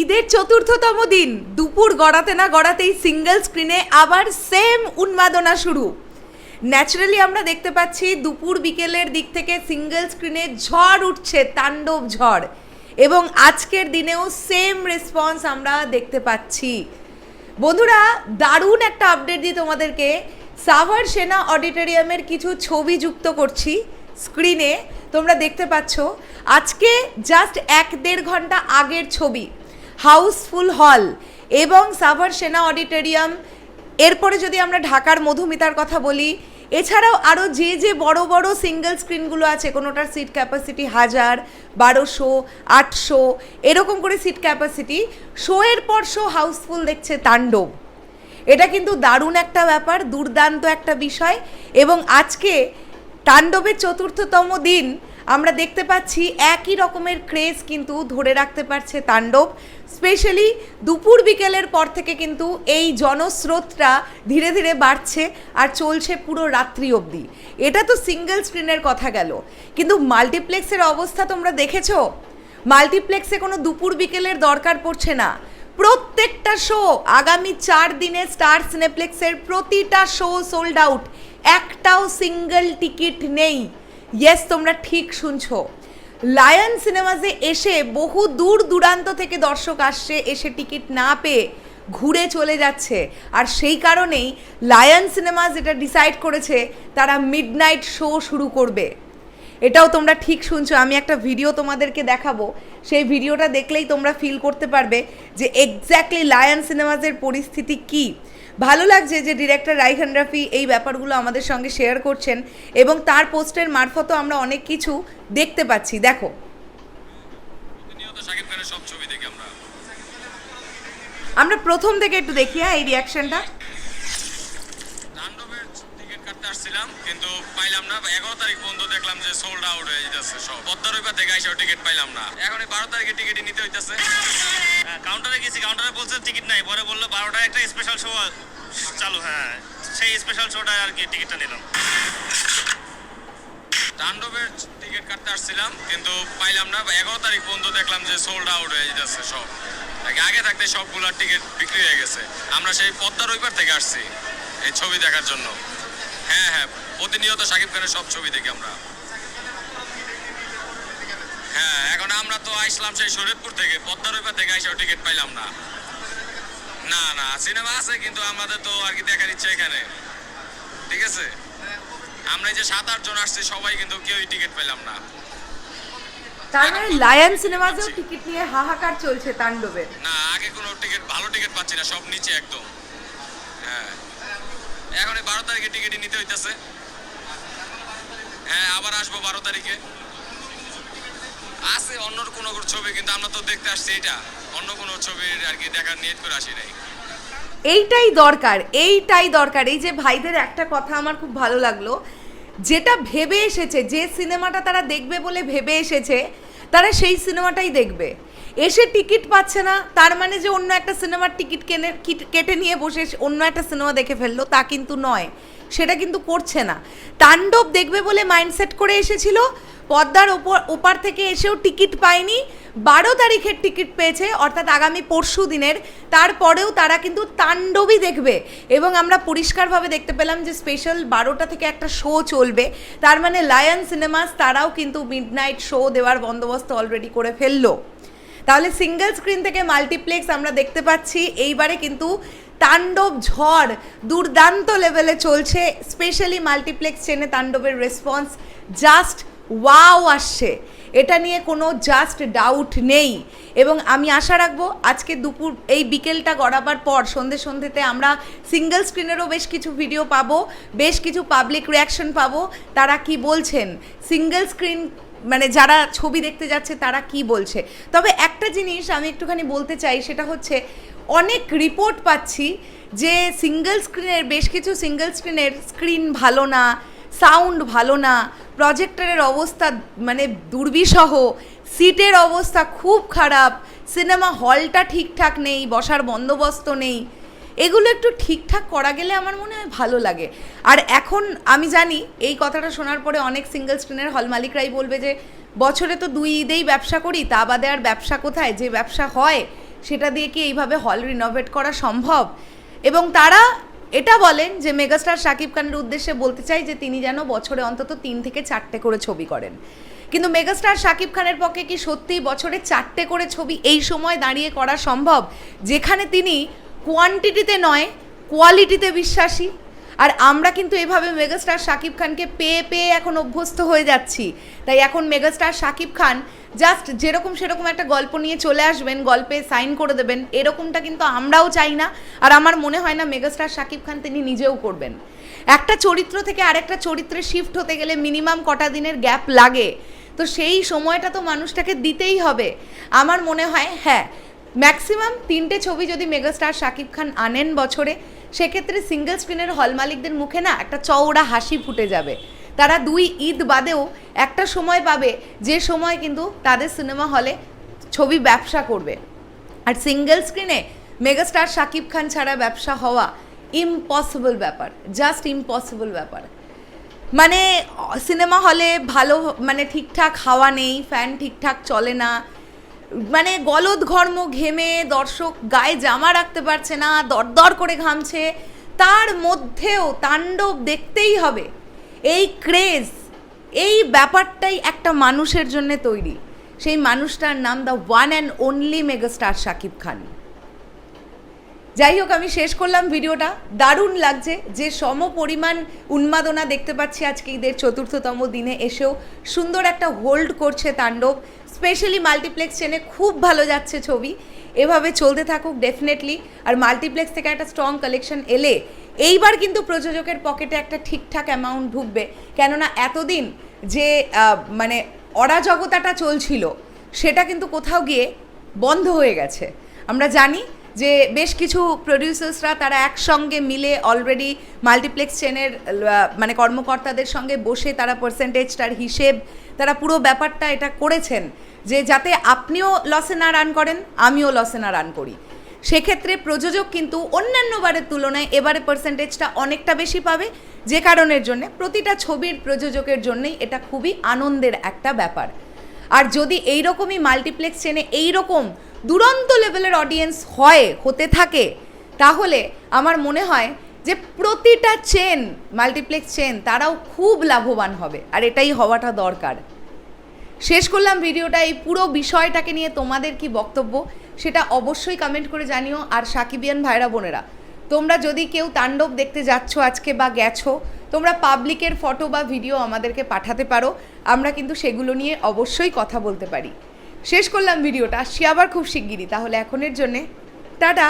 ঈদের চতুর্থতম দিন। দুপুর গড়াতে না গড়াতেই সিঙ্গেল স্ক্রিনে আবার সেম উন্মাদনা শুরু। ন্যাচারালি আমরা দেখতে পাচ্ছি দুপুর বিকেলের দিক থেকে সিঙ্গেল স্ক্রিনে ঝড় উঠছে, তাণ্ডব ঝড়। এবং আজকের দিনেও সেম রেসপন্স আমরা দেখতে পাচ্ছি। বন্ধুরা, দারুণ একটা আপডেট দিই তোমাদেরকে সাভার সেনা অডিটোরিয়ামের কিছু ছবি যুক্ত করছি স্ক্রিনে। তোমরা দেখতে পাচ্ছ, আজকে জাস্ট এক দেড় ঘণ্টা আগের ছবি। হাউসফুল হল এবং সাভার সেনা অডিটোরিয়াম। এরপরে যদি আমরা ঢাকার মধুমিতার কথা বলি, এছাড়াও আরও যে যে বড় বড় সিঙ্গেল স্ক্রিনগুলো আছে, কোনোটার সিট ক্যাপাসিটি হাজার, বারোশো, আটশো, এরকম করে সিট ক্যাপাসিটি শোয়ের পর শো হাউসফুল দেখছে তাণ্ডব। এটা কিন্তু দারুণ একটা ব্যাপার, দুর্দান্ত একটা বিষয় এবং আজকে তাণ্ডবের চতুর্থতম দিন আমরা দেখতে পাচ্ছি একই রকমের ক্রেজ কিন্তু ধরে রাখতে পারছে তাণ্ডব, স্পেশালি দুপুর বিকেলের পর থেকে কিন্তু এই জনস্রোতটা ধীরে ধীরে বাড়ছে আর চলছে পুরো রাত্রি অবধি। এটা তো সিঙ্গেল স্ক্রিনের কথা গেল। কিন্তু মাল্টিপ্লেক্সের অবস্থা তোমরা দেখেছ? মাল্টিপ্লেক্সে কোনো দুপুর বিকেলের দরকার পড়ছে না। প্রত্যেকটা শো আগামী চার দিনে স্টার সিনেপ্লেক্সের প্রতিটা শো সোল্ড আউট একটাও সিঙ্গেল টিকিট নেই। ইয়েস তোমরা ঠিক শুনছো। লায়ন সিনেমাসে এসে বহু দূর দূরান্ত থেকে দর্শক আসছে, এসে টিকিট না পেয়ে ঘুরে চলে যাচ্ছে। আর সেই কারণেই লায়ন সিনেমা যেটা ডিসাইড করেছে, তারা মিডনাইট শো শুরু করবে। এটাও তোমরা ঠিক শুনছো। আমি একটা ভিডিও তোমাদেরকে দেখাবো। সেই ভিডিওটা দেখলেই তোমরা ফিল করতে পারবে যে এক্স্যাক্টলি লায়ন সিনেমাজের পরিস্থিতি কি। ভালো লাগছে যে ডিরেক্টর রাইহান রাফি এই ব্যাপারগুলো আমাদের সঙ্গে শেয়ার করছেন এবং তার পোস্টের মারফতও আমরা অনেক কিছু দেখতে পাচ্ছি। দেখো। আমরা। প্রথম থেকে একটু দেখি হ্যাঁ এই রিয়াকশনটা আসছিলাম কিন্তু পাইলাম না। এগারো তারিখ পর্যন্ত দেখলাম যে সোল্ড আউট হয়ে যেতেছে সব। পদ্মার থেকে আইসাও টিকিট পাইলাম না। এখন বারো তারিখে টিকিটই নিতে হইতেছে। কাউন্টারে গেছি কাউন্টারে বলছে টিকিট নাই। পরে বলল বারোটায় একটা স্পেশাল শো চালু হ্যাঁ। সেই স্পেশাল শোটায় আর কি টিকিটটা নিলাম। তাণ্ডবের টিকিট কাটতে আসছিলাম, কিন্তু পাইলাম না। এগারো তারিখ পর্যন্ত দেখলাম যে সোল্ড আউট হয়ে যেতেছে সব। আগে থাকতে সবগুলোর টিকিট বিক্রি হয়ে গেছে। আমরা সেই পদ্মার ওইপার থেকে আসছি এই ছবি দেখার জন্য। হ্যাঁ হ্যাঁ প্রতিনিয়ত শাকিব খানের সব ছবি দেখি আমরা। হ্যাঁ এখন আমরা তো আসলাম সেই শরীয়তপুর থেকে পদ্মার ওইপার থেকে আইসাও টিকিট পাইলাম না। না না সিনেমা আছে কিন্তু আমাদের তো আর কি দেখার ইচ্ছে এখানে। ঠিক আছে? আমরা যে সাত আট জন আসছি সবাই কিন্তু কেউই টিকিট পেলাম না। তার মানে লায়ন সিনেমাজেও টিকিট নিয়ে হাহাকার চলছে তাণ্ডবের না আগে কোনো টিকিট ভালো টিকিট পাচ্ছি না সব নিচে একদম। হ্যাঁ। এখন এই বারো তারিখে টিকিটই নিতে হইতেছে। হ্যাঁ আবার আসব বারো তারিখে। আছে অন্য কোনো ছবি, কিন্তু আমরা তো দেখতে আসছি এটা অন্য কোনো ছবির আর কি দেখার নিয়ত করে আসি নাই। এইটাই দরকার এইটাই দরকার। এই যে ভাইদের একটা কথা আমার খুব ভালো লাগল, যেটা ভেবে এসেছে, যে সিনেমাটা তারা দেখবে বলে ভেবে এসেছে, তারা সেই সিনেমাটাই দেখবে। এসে টিকিট পাচ্ছে না, তার মানে যে অন্য একটা সিনেমার টিকিট কেনে কিট- কেটে নিয়ে বসে অন্য একটা সিনেমা দেখে ফেলল, তা কিন্তু নয়। সেটা কিন্তু করছে না। তাণ্ডব দেখবে বলে মাইন্ডসেট করে এসেছিল। পদ্মার ওপর, ওপার থেকে এসেও টিকিট পায়নি। বারো তারিখের টিকিট পেয়েছে, অর্থাৎ আগামী পরশু দিনের। তারপরেও তারা কিন্তু তাণ্ডবই দেখবে। এবং আমরা পরিষ্কারভাবে দেখতে পেলাম যে স্পেশাল বারোটা থেকে একটা শো চলবে। তার মানে লায়ন সিনেমাস তারাও কিন্তু মিডনাইট শো দেওয়ার বন্দোবস্ত অলরেডি করে ফেলল। তাহলে সিঙ্গেল স্ক্রিন থেকে মাল্টিপ্লেক্স আমরা দেখতে পাচ্ছি। এইবারে কিন্তু তাণ্ডব ঝড় দুর্দান্ত লেভেলে চলছে স্পেশালি মাল্টিপ্লেক্স চেনে তাণ্ডবের রেসপন্স জাস্ট ওয়াও আসছে। এটা নিয়ে কোনো জাস্ট ডাউট নেই। এবং আমি আশা রাখব আজকে দুপুর, এই বিকেলটা গড়াবার পর সন্ধে সন্ধেতে আমরা সিঙ্গেল স্ক্রিনেরও বেশ কিছু ভিডিও পাবো, বেশ কিছু পাবলিক রিয়াকশন পাবো। তারা কি বলছেন? সিঙ্গেল স্ক্রিন মানে যারা ছবি দেখতে যাচ্ছে তারা কি বলছে? তবে একটা জিনিস আমি একটুখানি বলতে চাই, সেটা হচ্ছে অনেক রিপোর্ট পাচ্ছি যে সিঙ্গেল স্ক্রিনের বেশ কিছু সিঙ্গেল স্ক্রিনের স্ক্রিন ভালো না সাউন্ড ভালো না প্রজেক্টরের অবস্থা মানে দুর্বিষহ সিটের অবস্থা খুব খারাপ সিনেমা হলটা ঠিকঠাক নেই, বসার বন্দোবস্ত নেই। এগুলো একটু ঠিকঠাক করা গেলে আমার মনে হয় ভালো লাগে। আর এখন আমি জানি, এই কথাটা শোনার পরে অনেক সিঙ্গেল স্ক্রিনের হল মালিকরাই বলবে যে, বছরে তো দুই ঈদেই ব্যবসা করি, তা বাদে আর ব্যবসা কোথায়? যে ব্যবসা হয় সেটা দিয়ে কি এইভাবে হল রিনোভেট করা সম্ভব? এবং তারা এটা বলেন যে মেগাস্টার শাকিব খানের উদ্দেশ্যে বলতে চাই যে তিনি যেন বছরে অন্তত তিন থেকে চারটে করে ছবি করেন। কিন্তু মেগাস্টার শাকিব খানের পক্ষে কি সত্যি বছরে চারটে করে ছবি এই সময় দাঁড়িয়ে করা সম্ভব? যেখানে তিনি কোয়ান্টিটিতে নয় কোয়ালিটিতে বিশ্বাসী আর আমরা কিন্তু এভাবে মেগাস্টার শাকিব খানকে পেয়ে পেয়ে এখন অভ্যস্ত হয়ে যাচ্ছি। তাই এখন মেগাস্টার শাকিব খান জাস্ট যেরকম সেরকম একটা গল্প নিয়ে চলে আসবেন, গল্পে সাইন করে দেবেন, এরকমটা কিন্তু আমরাও চাই না। আর আমার মনে হয় না মেগাস্টার শাকিব খান তিনি নিজেও করবেন। একটা চরিত্র থেকে আরেকটা চরিত্রে শিফট হতে গেলে মিনিমাম কটা দিনের গ্যাপ লাগে। তো সেই সময়টা তো মানুষটাকে দিতেই হবে। আমার মনে হয় হ্যাঁ ম্যাক্সিমাম তিনটে ছবি যদি মেগাস্টার শাকিব খান আনেন বছরে, সেক্ষেত্রে সিঙ্গেল স্ক্রিনের হল মালিকদের মুখে না একটা চওড়া হাসি ফুটে যাবে। তারা দুই ঈদ বাদেও একটা সময় পাবে, যে সময় কিন্তু তাদের সিনেমা হলে ছবি ব্যবসা করবে। আর সিঙ্গেল স্ক্রিনে মেগাস্টার শাকিব খান ছাড়া ব্যবসা হওয়া ইম্পসিবল ব্যাপার জাস্ট ইম্পসিবল ব্যাপার। মানে সিনেমা হলে ভালো মানে ঠিকঠাক হাওয়া নেই ফ্যান ঠিকঠাক চলে না মানে গলদ ঘর্ম ঘেমে দর্শক গায়ে জামা রাখতে পারছে না, দরদর করে ঘামছে। তার মধ্যেও তাণ্ডব দেখতেই হবে। এই ক্রেজ, এই ব্যাপারটাই একটা মানুষের জন্য তৈরি। সেই মানুষটার নাম the one and only megastar Shakib Khan. যাই হোক, আমি শেষ করলাম ভিডিওটা। দারুণ লাগছে যে সম পরিমাণ উন্মাদনা দেখতে পাচ্ছি আজকে ঈদের চতুর্থতম দিনে এসেও। সুন্দর একটা হোল্ড করছে তাণ্ডব। স্পেশালি মাল্টিপ্লেক্স চেনে খুব ভালো যাচ্ছে ছবি। এভাবে চলতে থাকুক ডেফিনেটলি আর মাল্টিপ্লেক্স থেকে একটা স্ট্রং কালেকশন এলে এইবার কিন্তু প্রযোজকের পকেটে একটা ঠিকঠাক অ্যামাউন্ট ঢুকবে। কেননা এতদিন যে মানে অরাজকতাটা চলছিল, সেটা কিন্তু কোথাও গিয়ে বন্ধ হয়ে গেছে। আমরা জানি যে বেশ কিছু প্রডিউসার্সরা তারা একসঙ্গে মিলে অলরেডি মাল্টিপ্লেক্স চেনের মানে কর্মকর্তাদের সঙ্গে বসে তারা পার্সেন্টেজটার হিসেব, তারা পুরো ব্যাপারটা এটা করেছেন যে যাতে আপনিও লসে না রান করেন, আমিও লসে না রান করি। সেক্ষেত্রে প্রযোজক কিন্তু অন্যান্য বারের তুলনায় এবারে পার্সেন্টেজটা অনেকটা বেশি পাবে, যে কারণের জন্য প্রতিটা ছবির প্রযোজকের জন্যই এটা খুবই আনন্দের একটা ব্যাপার। আর যদি এইরকমই মাল্টিপ্লেক্স চেনে এইরকম দুরন্ত লেভেলের অডিয়েন্স হয়, হতে থাকে। তাহলে আমার মনে হয় যে প্রতিটা চেন মাল্টিপ্লেক্স চেন তারাও খুব লাভবান হবে। আর এটাই হওয়াটা দরকার। শেষ করলাম ভিডিওটা এই পুরো বিষয়টাকে নিয়ে তোমাদের কি বক্তব্য, সেটা অবশ্যই কমেন্ট করে জানিও। আর সাকিবিয়ান ভাইরা, বোনেরা, তোমরা যদি কেউ তাণ্ডব দেখতে যাচ্ছ আজকে বা গেছো, তোমরা পাবলিকের ফটো বা ভিডিও আমাদেরকে পাঠাতে পারো। আমরা কিন্তু সেগুলো নিয়ে অবশ্যই কথা বলতে পারি। শেষ করলাম ভিডিওটা আসছি আবার খুব শিগগিরই তাহলে এখনের জন্যে টাটা।